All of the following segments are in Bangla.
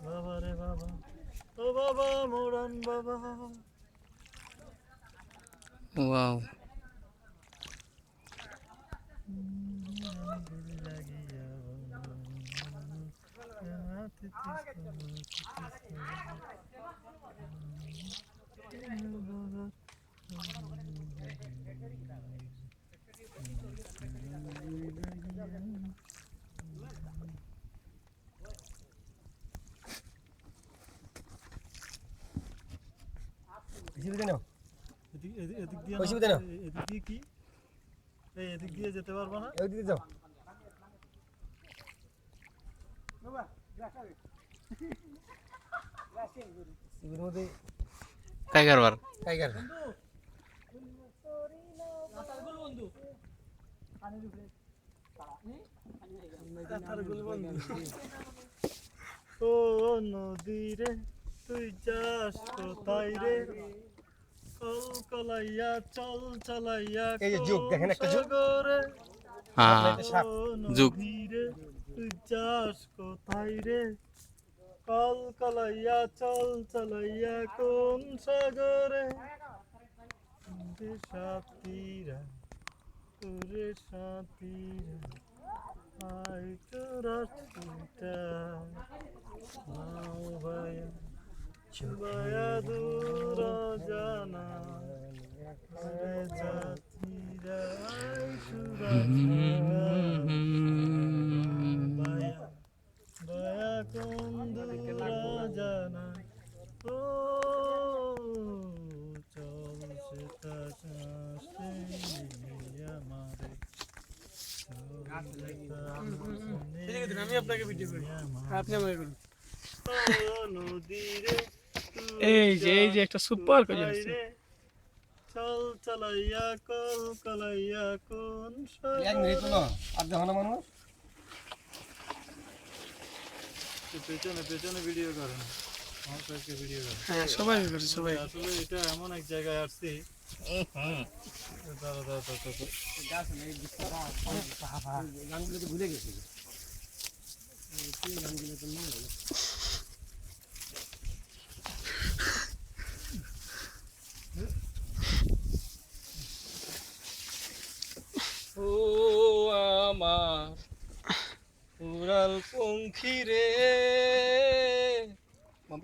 বাবা রে বাবা ও বাবা মোরান বাবা ওয়াও অসুবিধা নাও এদিক এদিক- এদিক দিয়ে অসুবিধা না- না। এদিক দিয়ে কি? এই এদিক দিয়ে যেতে পারব না? ওইদিকে যাও। শিবির মধ্যে টাইগার বার। টাইগার ও নদী রে তুই যাস কোথায় রে কল কলাইয়া চল চালাইয়া এই যে যুগ, দেখেন একটা যুগ। সাগরে হ্যাঁ যুগ। যাস কোথায় রে? কল কলাইয়া চল চালাইয়া কোন সাগরে রে সাথীরা তোরে সাথীরা আয় তোরা ছুটা আমি আপনাকে ভিডিও করি আপনি আমাকে করুন এই যে এই যে একটা সুপার কাজ আছে। চল চালাইয়া কল কলাইয়া কোন এক মিনিট না আর দেখো না মানুষ। পেছনে পেছনে ভিডিও করেন ভিডিও হ্যাঁ সবাই সবাই। আসলে এটা এমন এক জায়গায় আসছি। দাঁড়া দাঁড়া দাঁড়া দাঁড়া। গানগুলো তো ভুলে গেছি। ও আমার উড়াল পঙ্খী রে।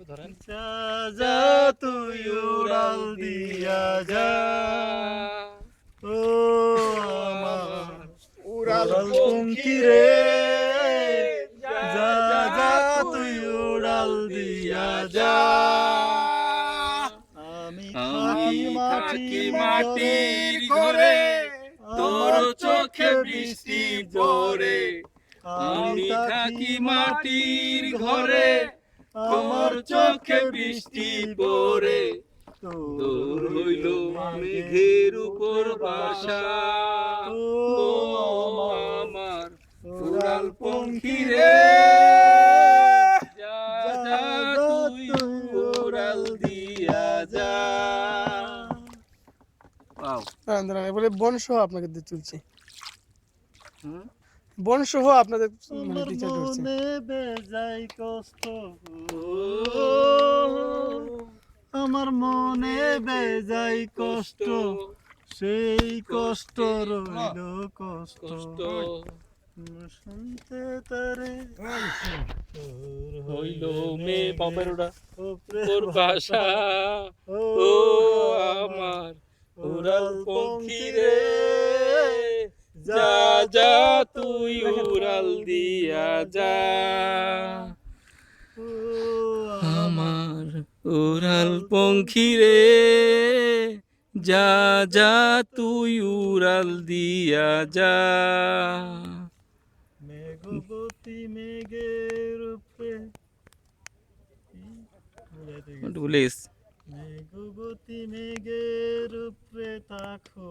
ধরেন। যা যা তুই উড়াল দিয়া যা। ও আমার উড়াল পঙ্খী রে। যা যা তুই উড়াল দিয়া যা। আমি থাকি মাটির ঘরে। চোখে বৃষ্টি পড়ে। আমি থাকি মাটির ঘরে। তোর চোখে বৃষ্টি পড়ে। তোর হইল মেঘের উপর বাসা। ও আমার উড়াল পঙ্খী রে। যা তুই উড়াল দিয়া যা। দাঁড়ান এবারে বন সহ আপনাকে তুলছি। বন সহ আপনাদের মানে আমার মনে বেজাই কষ্ট। আমার মনে বেজাই কষ্ট। সেই কষ্ট রইল কষ্ট। শুনতে তারে। হইল মে বাপের ওটা ওপরে তোর ও ও আমার উড়াল পঙ্খী রে। যা যা তুই উড়াল দিয়া যা। আমার উড়াল পঙ্খী রে। যা যা তুই উড়াল দিয়া যা। মেঘবতী মেঘের উপরে? ভুলাইতে গেছি। মেঘবতী মেঘের উপরে তাকো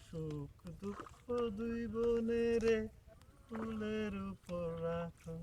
সুখ দুঃখ দুই বোনেরে ফুলের উপর রাখো।